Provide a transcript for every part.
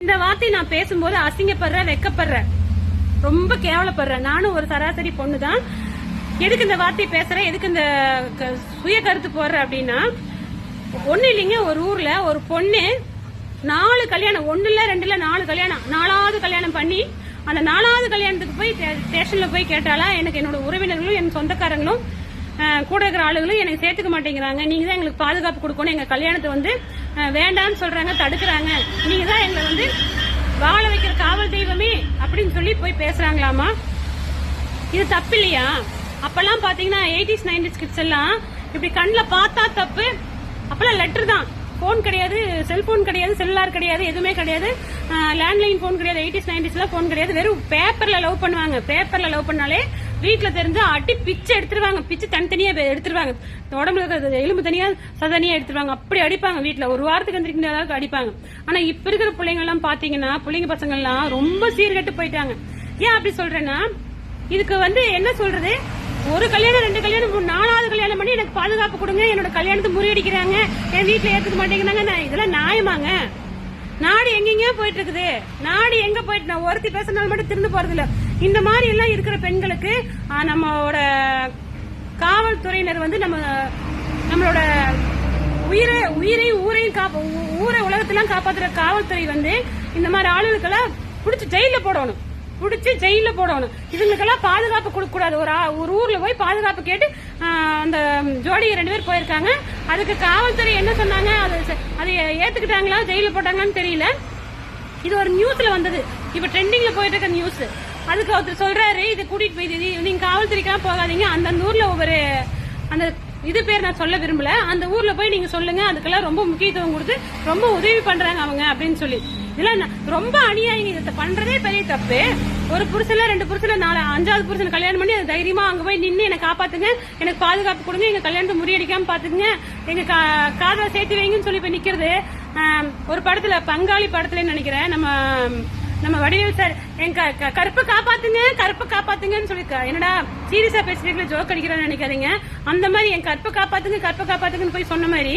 இந்த வார்த்தை நான் பேசும்போது அசிங்கப்படுறேன் வெக்கப்படுறேன். ரொம்ப கேவலப்படுறேன். நானும் ஒரு சராசரி பொண்ணு தான் எதுக்கு இந்த வார்த்தை பேசுறேன்? எதுக்கு இந்த க- சுய கருத்து போடுறேன் அப்படின்னா ஒண்ணு இல்லைங்க ஒரு ஊர்ல ஒரு பொண்ணு நாலு கல்யாணம் ஒண்ணுல ரெண்டுல நாலு கல்யாணம் நாலாவது கல்யாணம் பண்ணி அந்த நாலாவது கல்யாணத்துக்கு போய் ஸ்டேஷன்ல போய் கேட்டாலா எனக்கு என்னோட உறவினர்களும் என் சொந்தக்காரங்களும் கூட இருக்கிற ஆளுகளும் எனக்கு சேர்த்துக்க மாட்டேங்கிறாங்க. நீங்க தான் எங்களுக்கு பாதுகாப்பு கொடுக்கணும். எங்க கல்யாணத்தை வந்து வேண்டாம்னு சொல்றாங்க தடுக்கிறாங்க. நீங்க தான் எங்களை வந்து வாழ வைக்கிற காவல் தெய்வமே அப்படின்னு சொல்லி போய் பேசுறாங்களாமா? இது தப்பு இல்லையா? அப்பெல்லாம் பாத்தீங்கன்னா எயிட்டிஸ் நைன்டிஸ் கிட்ஸ் எல்லாம் இப்படி கண்ணில் பார்த்தா தப்பு. அப்பெல்லாம் லெட்டர் தான். ஃபோன் கிடையாது செல்போன் கிடையாது செல்லுலார் கிடையாது எதுவுமே கிடையாது. லேண்ட்லைன் ஃபோன் கிடையாது எயிட்டிஸ் நைன்டிஸ்லாம் ஃபோன் கிடையாது. வெறும் பேப்பரில் லவ் பண்ணுவாங்க. பேப்பரில் லவ் பண்ணாலே வீட்டுல தெரிஞ்சா அடி பிச்சு எடுத்துருவாங்க. பிச்சு தனித்தனியா எடுத்துருவாங்க. உடம்புல இருக்கிற எலும்பு தனியா சதனியா எடுத்துருவாங்க. அப்படி அடிப்பாங்க வீட்டுல ஒரு வாரத்துக்கு எந்திரிக்கிற அளவுக்கு அடிப்பாங்க. ஆனா இப்ப இருக்கிற பிள்ளைங்க எல்லாம் பாத்தீங்கன்னா பிள்ளைங்க பசங்க எல்லாம் ரொம்ப சீர்கட்டு போயிட்டாங்க. ஏன் அப்படி சொல்றேன்னா இதுக்கு வந்து என்ன சொல்றது? ஒரு கல்யாணம் ரெண்டு கல்யாணம் நாலாவது கல்யாணம் பண்ணி எனக்கு பாதுகாப்பு கொடுங்க. என்னோட கல்யாணத்தை முறியடிக்கிறாங்க. என் வீட்டுல ஏத்துக்க மாட்டேங்கிறாங்க. நான் இதெல்லாம் நியாயமாங்க. நாடு எங்கெங்கயோ போயிட்டு இருக்குது. நாடு எங்க போயிட்டு நான் ஒருத்தி பேசினாலும் மட்டும் திருந்து போறது இல்ல இந்த மாதிரி எல்லாம் இருக்கிற பெண்களுக்கு நம்மளோட காவல்துறையினர் வந்து நம்ம நம்மளோட உயிரை உயிரையும் ஊரையும் காப்ப ஊரை உலகத்தெல்லாம் காப்பாத்துற காவல்துறை வந்து இந்த மாதிரி ஆளுகளுக்கெல்லாம் பிடிச்சி ஜெயில போடணும். பிடிச்சி ஜெயில போடணும். இவங்களுக்கெல்லாம் பாதுகாப்பு கொடுக்க கூடாது ஒரு ஆ- ஒரு ஊர்ல போய் பாதுகாப்பு கேட்டு அந்த ஜோடி ரெண்டு பேர் போயிருக்காங்க. அதுக்கு காவல்துறை என்ன சொன்னாங்க? அது அதை ஏத்துக்கிட்டாங்களா? ஜெயில போட்டாங்களான்னு தெரியல. இது ஒரு நியூஸ்ல வந்தது. இப்ப ட்ரெண்டிங்ல போயிட்டு இருக்க நியூஸ் அதுக்கு ஒருத்தர் சொல்றாரு இதை கூட்டிட்டு போய் இது நீங்க காவல்துறைக்கெல்லாம் போகாதீங்க. அந்தந்த ஊர்ல ஒவ்வொரு அந்த இது பேர் நான் சொல்ல விரும்பல. அந்த ஊர்ல போய் நீங்க சொல்லுங்க. அதுக்கெல்லாம் ரொம்ப முக்கியத்துவம் கொடுத்து ரொம்ப உதவி பண்றாங்க அவங்க அப்படின்னு சொல்லி. இதெல்லாம் நான் ரொம்ப அநியாயம் இதை பண்றதே பெரிய தப்பு. ஒரு புருஷன்ல ரெண்டு புருஷன்ல நாலு அஞ்சாவது புருஷன் கல்யாணம் பண்ணி அது தைரியமா அங்க போய் நின்று என்னை காப்பாத்துங்க. எனக்கு பாதுகாப்பு கொடுங்க. எங்க கல்யாணத்தை முறியடிக்காம பாத்துக்குங்க. எங்க கா- சேர்த்து வைங்கன்னு சொல்லி போய் நிக்கிறது. ஒரு படத்துல பங்காளி படத்துல நினைக்கிறேன். நம்ம நம்ம வடிவேல் சார் என் க- கருப்பை காப்பாத்துங்க கருப்பை காப்பாத்துங்கன்னு சொல்லி என்னடா சீரியஸா பேசுறீங்களா ஜோக் அடிக்கிறான்னு நினைக்காதீங்க. அந்த மாதிரி என் கற்பை காப்பாத்துங்க கற்பை காப்பாத்துங்கன்னு போய் சொன்ன மாதிரி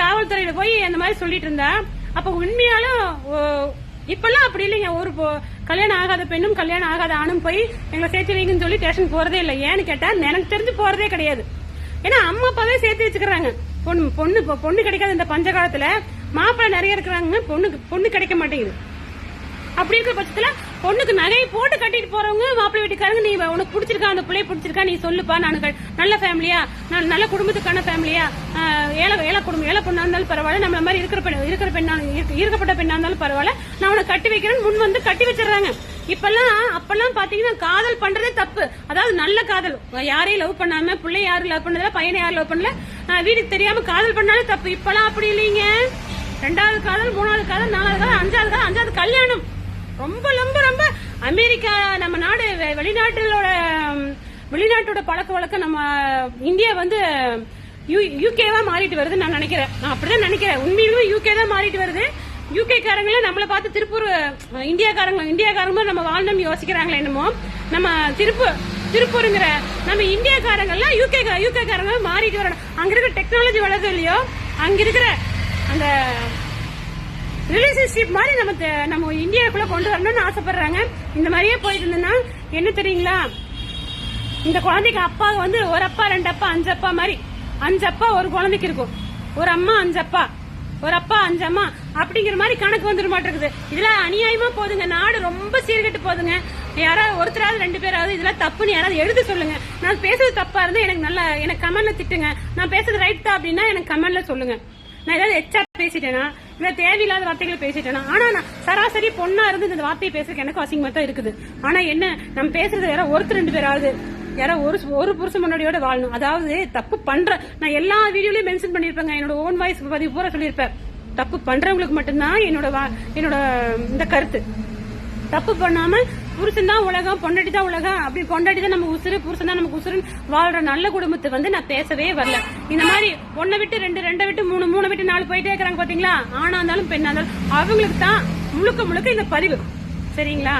காவல்துறையில போய் அந்த மாதிரி சொல்லிட்டு இருந்தா. அப்ப உண்மையாலும் ஓ, இப்பெல்லாம் அப்படி இல்லைங்க ஒரு கல்யாணம் ஆகாத பெண்ணும் கல்யாணம் ஆகாத ஆணும் போய் எங்களை சேர்த்து வைங்கன்னு சொல்லி ஸ்டேஷன் போறதே இல்லை. ஏன்னு கேட்டா எனக்கு தெரிஞ்சு போறதே கிடையாது. ஏன்னா அம்மா அப்பாவே சேர்த்து வச்சுக்கிறாங்க. பொண்ணு பொண்ணு பொண்ணு கிடைக்காது இந்த பஞ்ச காலத்துல மாப்பிள்ளை நிறைய இருக்கிறாங்க. பொண்ணுக்கு பொண்ணு கிடைக்க மாட்டேங்குது. அப்படி இருக்கிற பட்சத்துல பொண்ணுக்கு நகையை போட்டு கட்டிட்டு போறவங்க மாப்பிள்ளை வீட்டுக்காரங்க நீ உனக்கு பிடிச்சிருக்கா? அந்த பிள்ளைய பிடிச்சிருக்கா? நீ சொல்லுப்பா நான் க- நல்ல ஃபேமிலியா நான் நல்ல குடும்பத்துக்கான ஃபேமிலியா ஏழை ஏழை குடும்பம் ஏழை பொண்ணா இருந்தாலும் பரவாயில்ல. நம்மள மாதிரி இருக்கிற பெண் இருக்கிற பெண்ணா இருக்க- இருக்கப்பட்ட பெண்ணா இருந்தாலும் பரவாயில்ல. நான் உனக்கு கட்டி வைக்கிறேன்னு முன் வந்து கட்டி வச்சிடுறாங்க. இப்பெல்லாம் அப்பெல்லாம் பாத்தீங்கன்னா காதல் பண்றதே தப்பு. அதாவது நல்ல காதல். யாரையும் லவ் பண்ணாம பிள்ளை யாரும் லவ் பண்ணல பையனை யாரும் லவ் பண்ணல. வீட்டுக்கு தெரியாம காதல் பண்ணாலும் தப்பு. இப்பெல்லாம் அப்படி இல்லைங்க. ரெண்டாவது காதல் மூணாவது காதல் நாலாவது காதல் அஞ்சாவது காதல் அஞ்சாவது கல்யாணம். ரொம்ப ரொம்ப ரொம்ப அமெரிக்கா நம்ம நாடு வெ- வெளிநாட்டுகளோட வெளிநாட்டோட பழக்க வழக்கம் நம்ம இந்தியா வந்து யூகேவா மாறிட்டு வருதுன்னு நான் நினைக்கிறேன். நான் அப்படிதான் நினைக்கிறேன். உண்மையிலுமே யூகே தான் மாறிட்டு வருது. யூகே காரங்களே நம்மளை பார்த்து திருப்பூர் இந்தியாக்காரங்க இந்தியாக்காரங்க நம்ம வாழ்ந்தோம் யோசிக்கிறாங்களே என்னமோ. நம்ம திருப்பூர் திருப்பூருங்கிற நம்ம இந்தியாக்காரங்கெல்லாம் யூகே யூகே காரங்க மாறிட்டு வரணும் அங்க இருக்கிற டெக்னாலஜி வளருது இல்லையோ? அங்க இருக்கிற அந்த ரிலேஷன்ஷிப் மாதிரி நம்ம நம்ம இந்தியாவுக்குள்ள கொண்டு வரணும்னு ஆசைப்படுறாங்க. இந்த மாதிரியே போயிட்டு இருந்தேன்னா என்ன தெரியுங்களா? இந்த குழந்தைக்கு அப்பா வந்து ஒரு அப்பா ரெண்டு அப்பா அஞ்சு அப்பா மாதிரி. அஞ்சு அப்பா ஒரு குழந்தைக்கு இருக்கும். ஒரு அம்மா அஞ்சு அப்பா. ஒரு அப்பா அஞ்சு அம்மா அப்படிங்கிற மாதிரி கணக்கு வந்துட மாட்டேங்குது. இதெல்லாம் அநியாயமா போதுங்க. நாடு ரொம்ப சீர்கெட்டு போதுங்க. யாராவது ஒருத்தராவது ரெண்டு பேராவது இதெல்லாம் தப்புன்னு யாராவது எழுத சொல்லுங்க. நான் பேசுறது தப்பா இருந்தா எனக்கு நல்லா எனக்கு கமெண்ட்ல திட்டுங்க. நான் பேசுறது ரைட் தான் அப்படின்னா எனக்கு கமெண்ட்ல சொல்லுங்க. நான் ஏதாவது எச்சா பேசிட்டேனா? இல்ல தேவையில்லாத வார்த்தைகள் பேசிட்டேனா? ஆனா நான் சராசரி பொண்ணா இருந்து இந்த வார்த்தையை பேசுறதுக்கு எனக்கு அசிங்கமா தான் இருக்குது. ஆனா என்ன நம்ம பேசுறது யாரோ ஒருத்தர் ரெண்டு பேராவது. யாரோ ஒரு ஒரு புருஷன் முன்னாடியோட வாழணும். அதாவது தப்பு பண்ற நான் எல்லா வீடியோலயும் மென்ஷன் பண்ணிருப்பேங்க என்னோட ஓன் வாய்ஸ் பதிவு பூரா சொல்லியிருப்பேன். தப்பு பண்றவங்களுக்கு மட்டும்தான் என்னோட வா- என்னோட இந்த கருத்து. தப்பு பண்ணாம புருஷன் தான் உலகம் பொண்டாட்டி தான் உலகம். அப்படி பொண்டாட்டி தான் நம்ம உசுறு புருஷன் தான் நமக்கு உசுறு வாழ்ற நல்ல குடும்பத்தை வந்து நான் பேசவே வரல. இந்த மாதிரி ஒன்னை விட்டு ரெண்டு ரெண்டை விட்டு மூணு மூணு விட்டு நாலு போயிட்டே இருக்கிறாங்க பாத்தீங்களா? ஆணா இருந்தாலும் பெண்ணா இருந்தாலும் அவங்களுக்கு தான் முழுக்க முழுக்க இந்த பதிவு சரிங்களா?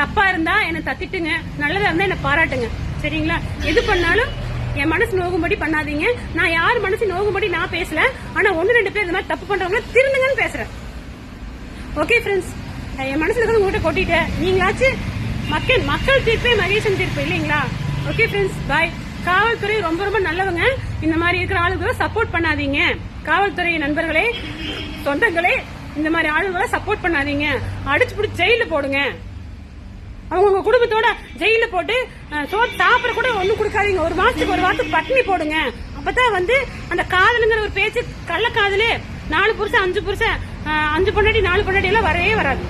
தப்பா இருந்தா என்னை தத்திட்டுங்க நல்லதா இருந்தா என்னை பாராட்டுங்க. சரிங்களா? எது பண்ணாலும் என் மனசு நோகும்படி பண்ணாதீங்க. நான் யார் மனசு நோகும்படி நான் பேசல. ஆனா ஒன்னு ரெண்டு பேர் இந்த மாதிரி தப்பு பண்றவங்க திருந்துங்கன்னு பேசுறேன். ஓகே ஃப்ரெண்ட்ஸ் என் மனசுல இருக்கிறது உங்ககிட்ட கொட்டிட்டேன். நீங்களாச்சும் மக்கள் மக்கள் தீர்ப்பே மகேசன் தீர்ப்பு இல்லைங்களா? ஓகே ஃப்ரெண்ட்ஸ் பாய் காவல்துறை ரொம்ப ரொம்ப நல்லவங்க. இந்த மாதிரி இருக்கிற ஆளுகளை சப்போர்ட் பண்ணாதீங்க. காவல்துறை நண்பர்களே சொந்தங்களே இந்த மாதிரி ஆளுகளை சப்போர்ட் பண்ணாதீங்க. அடிச்சு பிடிச்சி ஜெயில போடுங்க. அவங்க உங்க குடும்பத்தோட ஜெயில போட்டு சோறு சாப்பிட கூட ஒண்ணு கொடுக்காதீங்க. ஒரு மாசத்துக்கு ஒரு வாரத்துக்கு பட்டினி போடுங்க. அப்பதான் வந்து அந்த காதலுங்கிற ஒரு பேச்சு கள்ள காதலு நாலு புருஷன் அஞ்சு புருஷன் அஞ்சு பொண்டாட்டி நாலு பொண்டாட்டி எல்லாம் வரவே வராது.